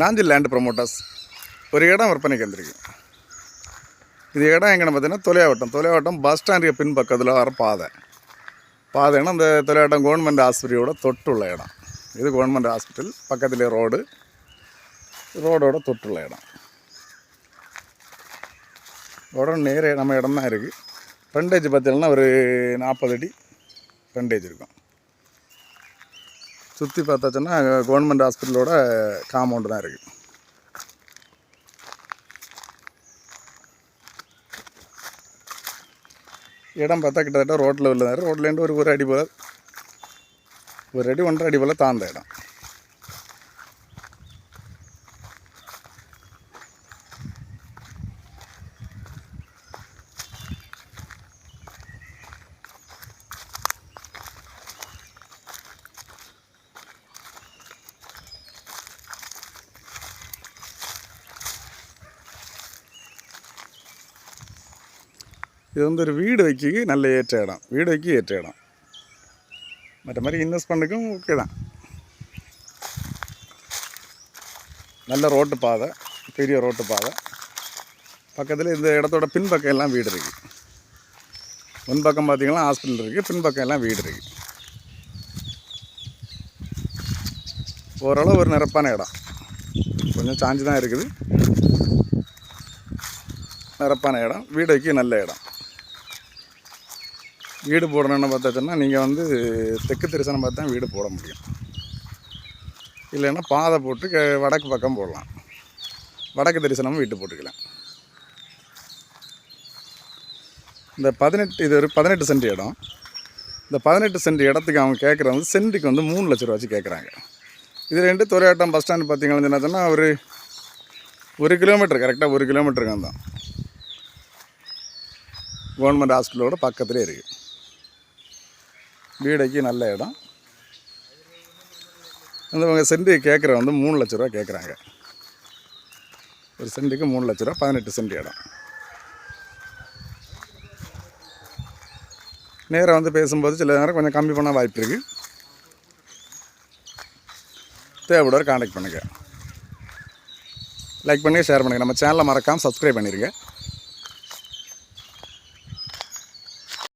Nanjil land promoters ஒரு இடம் விற்பனைக்கு வந்திருக்கு இது இடம் எங்கன்னு பார்த்தீங்கன்னா தொலையாவட்டம். தொலையாவட்டம் பஸ் ஸ்டாண்டுக்கு பின்பக்கத்தில் வர பாதை. பாதைன்னா அந்த தொலையாவட்டம் கவர்மெண்ட் ஆஸ்பத்திரியோட தொட்டுள்ள இடம். இது கவர்மெண்ட் ஹாஸ்பிட்டல் பக்கத்துலேயே ரோடு ரோடோட தொட்டுள்ள இடம். ரோட நேர நம்ம இடம் தான் இருக்குது ஃப்ரண்டேஜ் பார்த்தீங்கன்னா ஒரு நாற்பது அடி ஃப்ரண்டேஜ் இருக்கும். சுற்றி பார்த்தாச்சுன்னா கவர்மெண்ட் ஹாஸ்பிட்டலோட காம்பவுண்டு தான் இருக்குது இடம் பார்த்தா கிட்டத்தட்ட ரோட்டில் உள்ள ரோட்லேருந்து ஒரு ஒரு அடி போல் ஒரு அடி ஒன்றரை அடி போல் தாழ்ந்த இடம். இது வந்து ஒரு வீடு வைக்க நல்ல ஏற்ற இடம். வீடு வைக்க ஏற்ற இடம். மற்ற மாதிரி இன்வெஸ்ட் பண்ணுக்கும் ஓகே தான். நல்ல ரோட்டு பாதை பெரிய ரோட்டு பாதை. பக்கத்தில் இந்த இடத்தோட பின்பக்கம் எல்லாம் வீடு இருக்குது முன்பக்கம் பார்த்தீங்கன்னா ஹாஸ்பிட்டல் இருக்குது பின்பக்கம் எல்லாம் வீடு இருக்குது ஓரளவு ஒரு நிரப்பான இடம். கொஞ்சம் சாஞ்சு தான் இருக்குது. நிரப்பான இடம். வீடு வைக்க நல்ல இடம். வீடு போடணும்னு பார்த்தாச்சுன்னா நீங்கள் வந்து தெற்கு தரிசனம் பார்த்து தான் வீடு போட முடியும். இல்லைன்னா பாதை போட்டு வடக்கு பக்கம் போடலாம். வடக்கு தரிசனமும் வீட்டு போட்டுக்கலாம். இந்த பதினெட்டு இது ஒரு பதினெட்டு சென்ட் இடம். இந்த பதினெட்டு சென்ட் இடத்துக்கு அவங்க கேட்குறது வந்து சென்ட்டுக்கு வந்து மூணு லட்ச ரூபா வச்சு கேட்குறாங்க இது ரெண்டு துறையாட்டம் பஸ் ஸ்டாண்டு பார்த்தீங்கன்னா சொன்னால் ஒரு ஒரு கிலோமீட்டர் கரெக்டாக ஒரு கிலோமீட்டருக்கு தான். கவர்மெண்ட் ஹாஸ்பிட்டலோட பக்கத்துலேயே இருக்குது வீடைக்கு நல்ல இடம். அந்த சென்ட்டு கேட்குற வந்து மூணு லட்ச ரூபா கேட்குறாங்க. ஒரு சென்ட்டுக்கு மூணு லட்ச ரூபா பதினெட்டு சென்ட் இடம். நேராக வந்து பேசும்போது சில நேரம் கொஞ்சம் கம்மி பண்ண வாய்ப்பு இருக்குது தேவைப்படுவார் காண்டாக்ட் பண்ணுங்கள் லைக் பண்ணுங்கள் ஷேர் பண்ணுங்கள் நம்ம சேனலை மறக்காமல் சப்ஸ்கிரைப் பண்ணிடுங்க